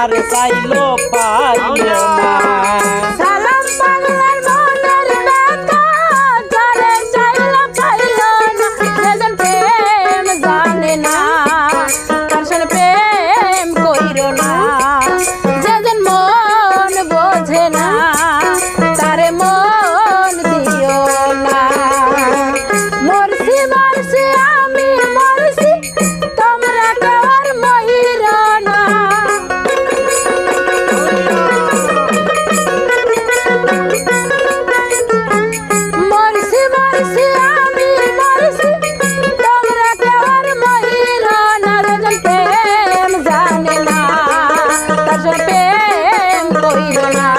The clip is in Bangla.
আর চাইল পাইল না। abandonar.